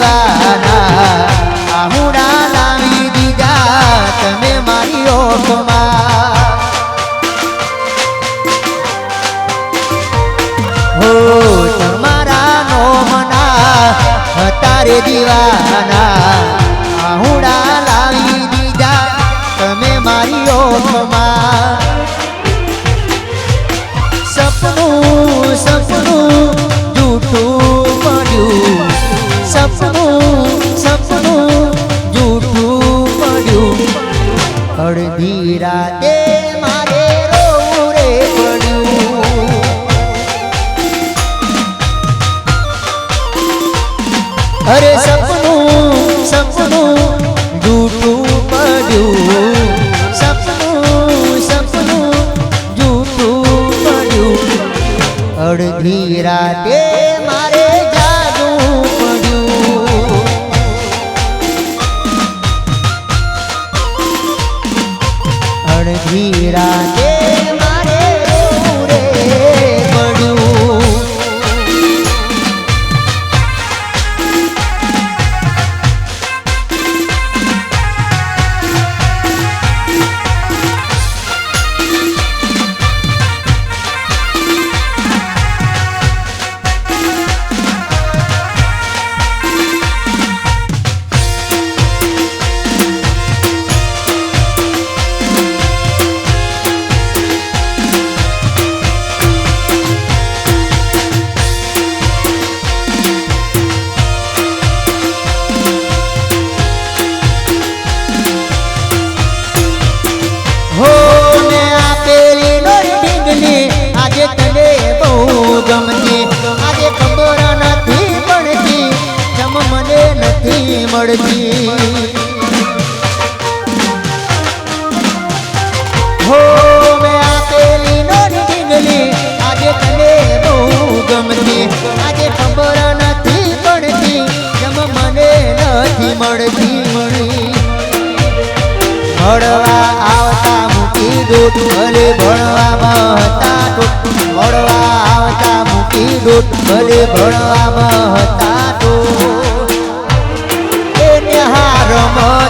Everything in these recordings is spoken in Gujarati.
દીવાના આહુડા લાવી દીધા તમે મારી ઓખમાં હો તમારા નોમના હતા રે દીવા. અરે સપનું સપનું જૂઠું પડ્યું. સપનું સપનું જૂઠું પડ્યું. અડધી રાતે મારે જાગવું પડ્યું. અડધી રાતે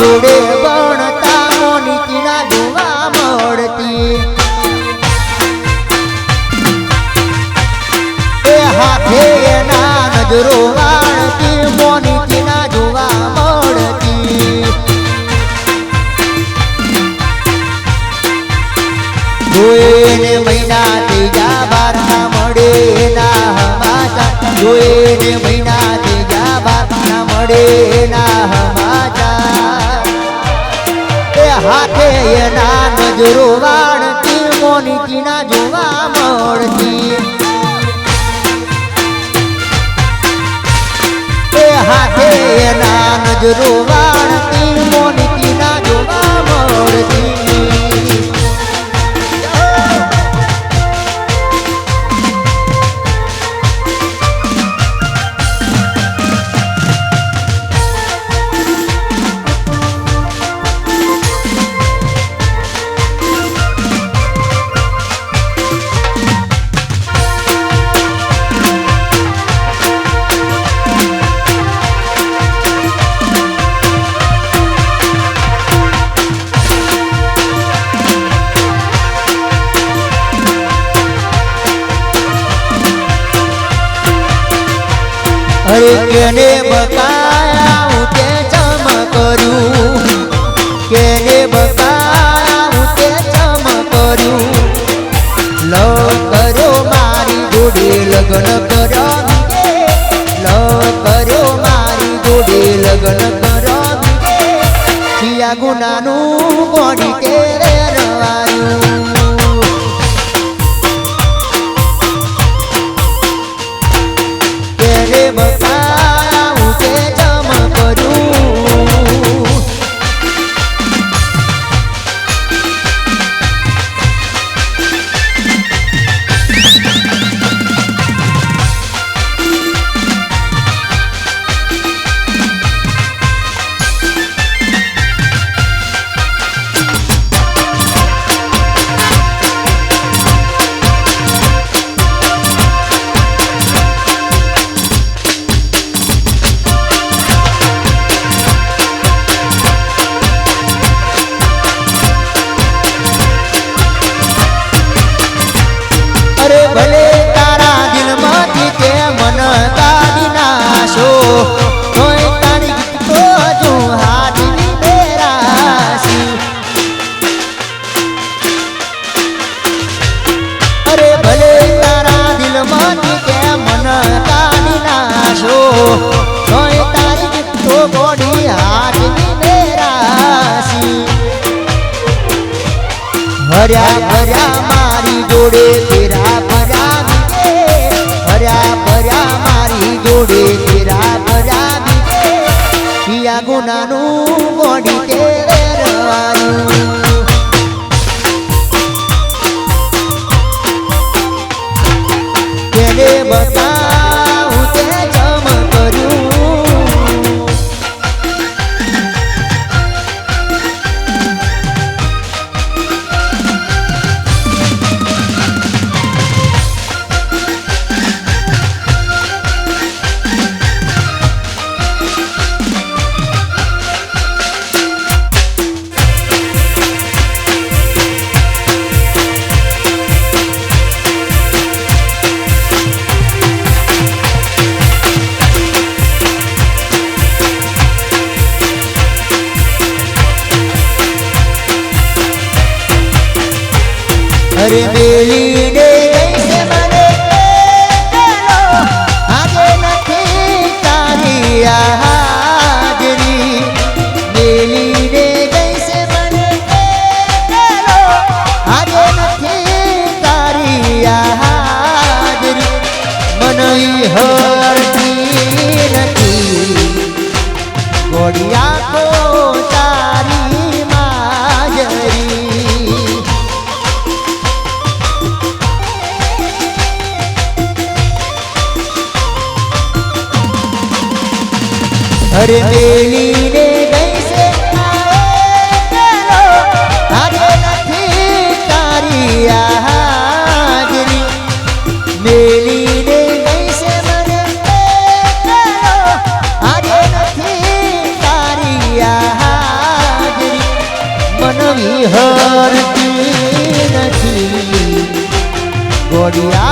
જોડે ભણતા મોનિકીના મળતી. એ હાથે એના નજરો વાળતી મોનિકીના મળતી. જોઈને મહિના ત્રીજા બારના મળે એના હમાસા. જોઈને મહિના મળે એના એના નજરો વાળતી મોની કીણા જોવા હરમેલી ને ગઈસે આજે નથી તારી હાજરી. મેલી ને ગઈસે મને આજે નથી તારી હાજરી. મન વિહરતી નથી. ગોડિયા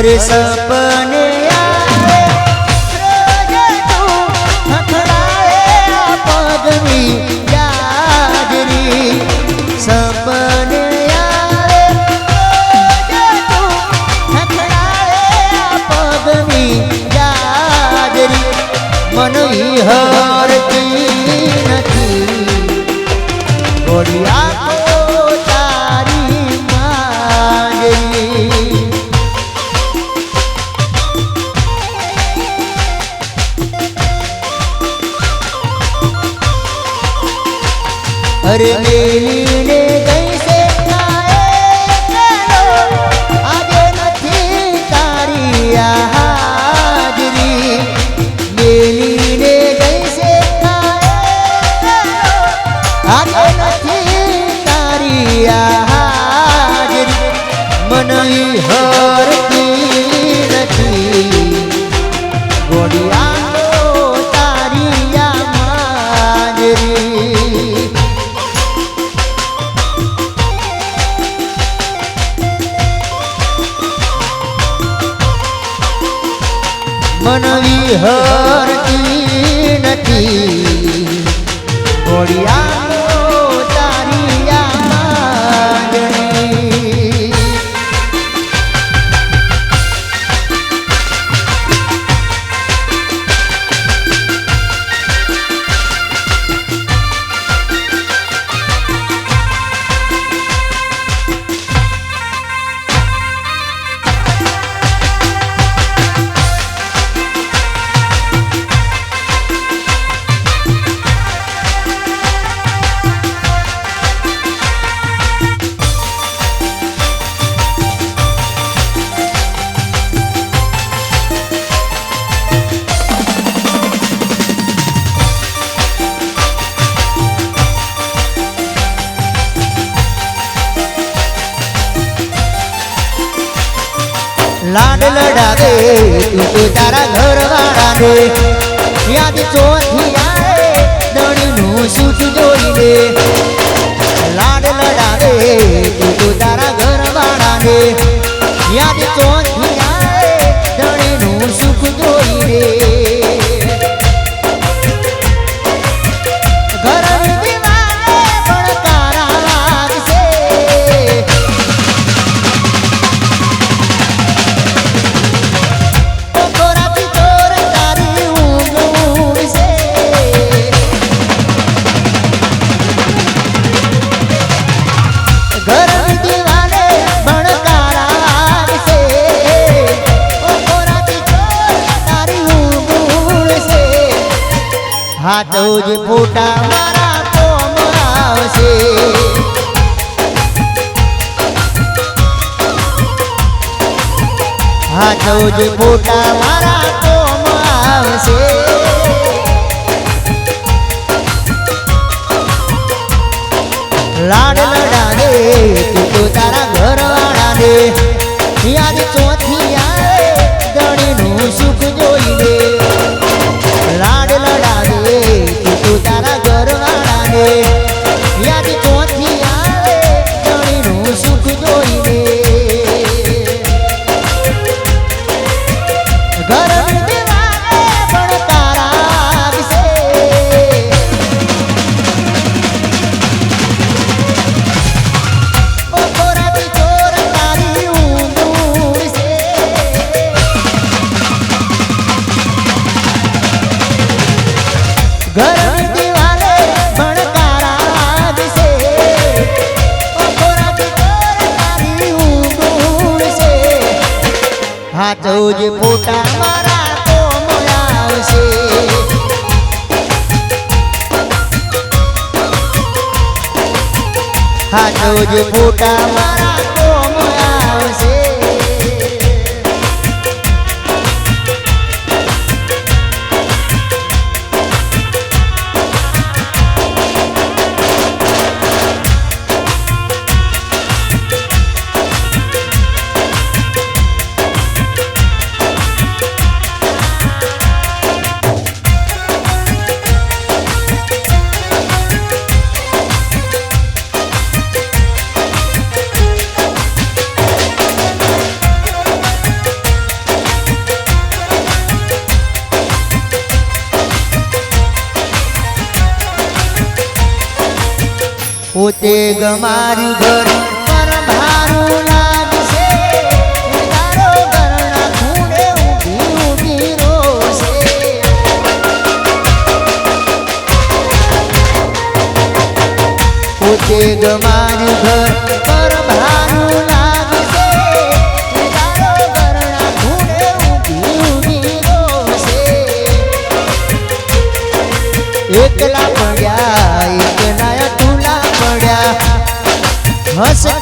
हरे सप મન વિહરતી નથી? ઘોડિયા લાડ લડાવે તું તો તારા ઘરવાળાને. યાદ ચોથી આવે, દણીનું સૂટ જોઈને. લાડ લડાવે તું તો તારા ઘરવાળાને. યાદ ચોથી હાથો જ ફોટા મારા કોમરાવશે હાથો જ ફોટા મારા હાથો જ ફોટા મારા તો મળાવશે હાથો જ ફોટા મારા પોતે ગમારું ઘર. પર લાગશે. તારો પોતે ગમા હશે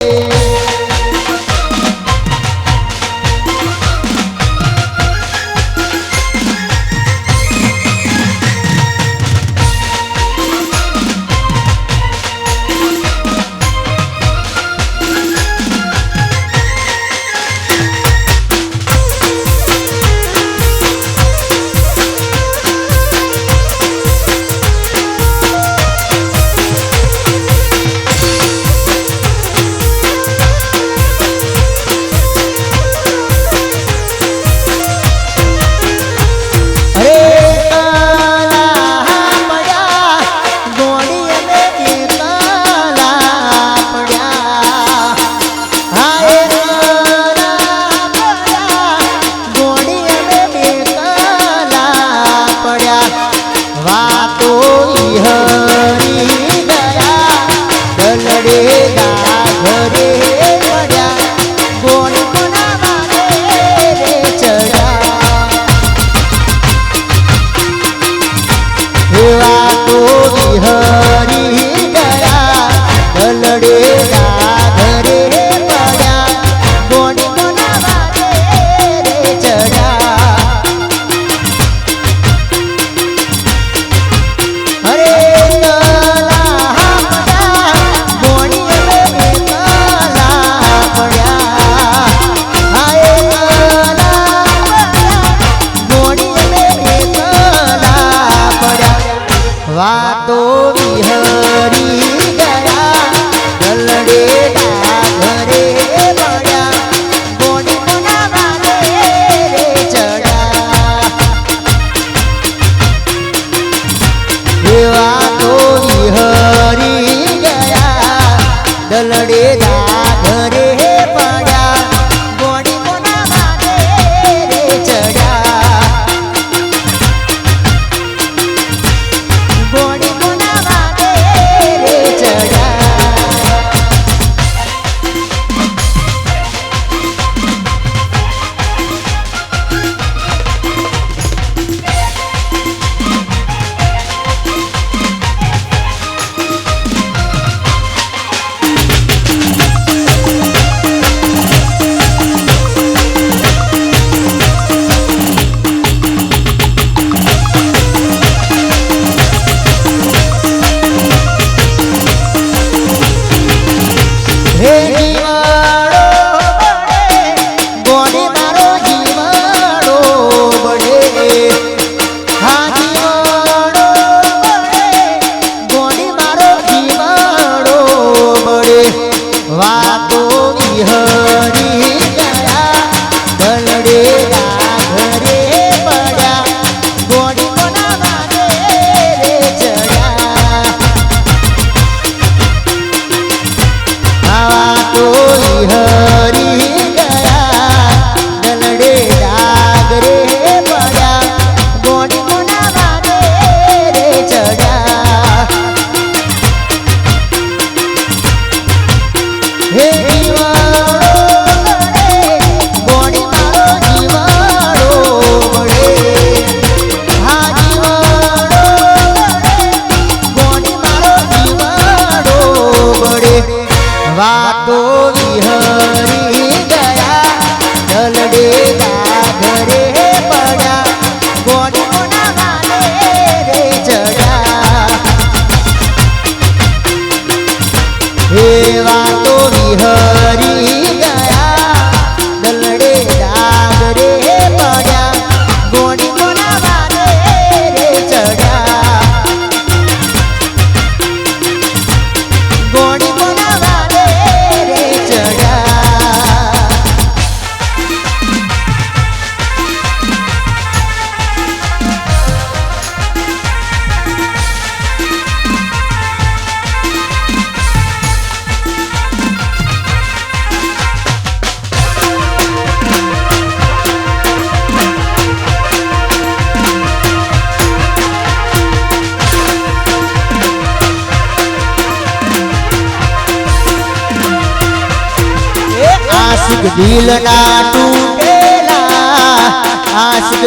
અરે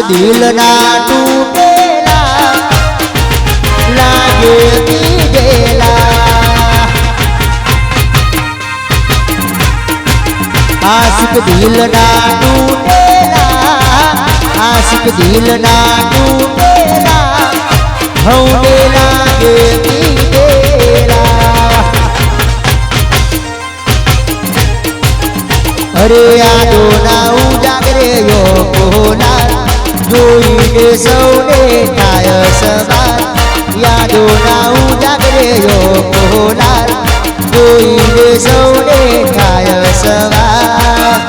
દિલના તૂટેલા લાગે ગયેલા આશિક દિલના તૂટેલા આશિક દિલના તૂટેલા હૌને લાગે અરે આદો ના ઉજાગરે યો કોલા જોઈને સૌને થાય સવાર યાદો ના ઉજાગરે યો કોલા જોઈને સૌને થાય સવાર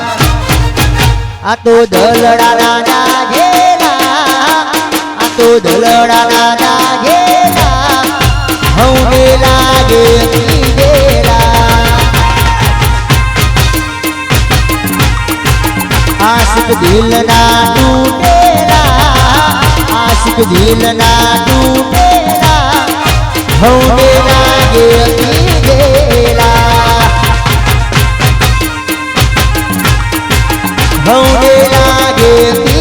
આ તો દલડાના ના ઘેરા આ તો દલડાના ના ઘેરા હૌને લાગે આશિક દિલના ડૂબેરા આશિક ઝીલ ના ડૂબેરા હૌને લાગે અકી ગેલા હૌને લાગે અકી